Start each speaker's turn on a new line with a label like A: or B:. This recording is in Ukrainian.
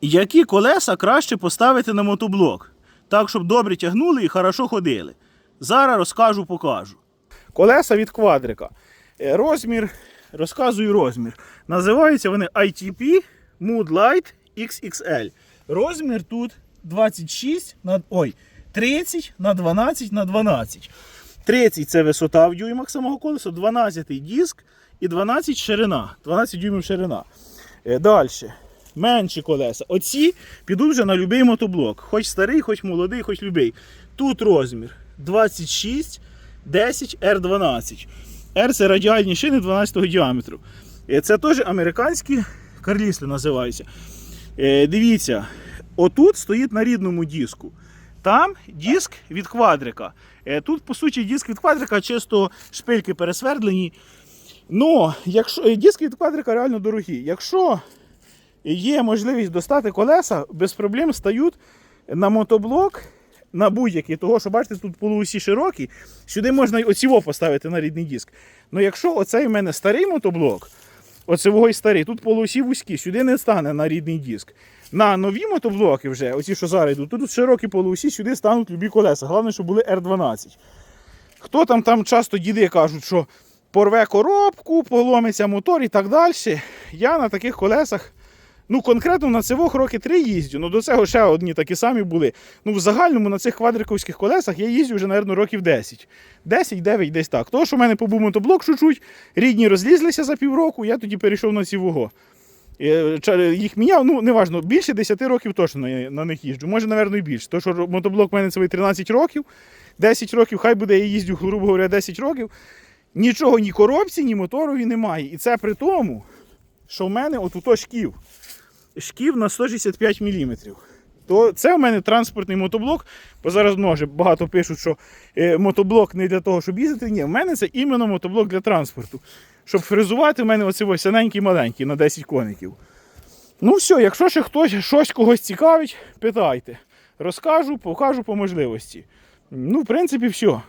A: Які колеса краще поставити на мотоблок, так, щоб добре тягнули і хорошо ходили. Зараз розкажу, покажу. Колеса від квадрика. Е, Розмір, розказую розмір. Називаються вони ITP Moodlight XXL. Розмір тут 26 на ой, 30 на 12 на 12. 30 це висота в дюймах самого колеса, 12 диск і 12 ширина. 12 дюймів ширина. Далі. Менші колеса. Оці підуть вже на будь-який мотоблок. Хоч старий, хоч молодий, хоч любий. Тут розмір 26, 10 R12. R це радіальні шини 12 діаметру. Е, Це теж американські карлісли називаються. Е, Дивіться, отут стоїть на рідному диску. Там диск від квадрика. Е, Тут, по суті, диск від квадрика, чисто шпильки пересвердлені. Ну, якщо диски від квадрика реально дорогі. Якщо є можливість достати колеса, без проблем стають на мотоблок на будь-який. Того, що бачите, тут полуосі широкі, сюди можна й оціво поставити на рідний диск. Ну якщо оцей в мене старий мотоблок, оцевого і старий, тут полуосі вузькі, сюди не стане на рідний диск. На нові мотоблоки вже, оці, що зараз йдуть, тут широкі полуосі, сюди стануть любі колеса. Головне, щоб були R12. Хто там там часто діди кажуть, що порве коробку, поломиться мотор і так далі. Я на таких колесах, ну конкретно на цивох роки три їздю. Ну до цього ще одні такі самі були. Ну в загальному на цих квадриковських колесах я їздю вже, мабуть, років 10. 10-9 десь так. Того, що в мене побув мотоблок чуть-чуть, рідні розлізлися за півроку, я тоді перейшов на цівого. Е, Їх міняв, ну неважно, більше 10 років точно на, них їжджу. Може, напевно, і більше. Тому що мотоблок в мене це 13 років, 10 років, хай буде я їздю, грубо говоря, 10 років. Нічого, ні коробці, ні моторові немає. І це при тому, що в мене отуто шків. Шків на 165 мм. То це в мене транспортний мотоблок, бо зараз може багато пишуть, що е, мотоблок не для того, щоб їздити. Ні, в мене це іменно мотоблок для транспорту. Щоб фрезувати, в мене оце ось маленький на 10 коників. Ну все, якщо ще хтось щось когось цікавить, питайте. Розкажу, покажу по можливості. Ну, в принципі, все.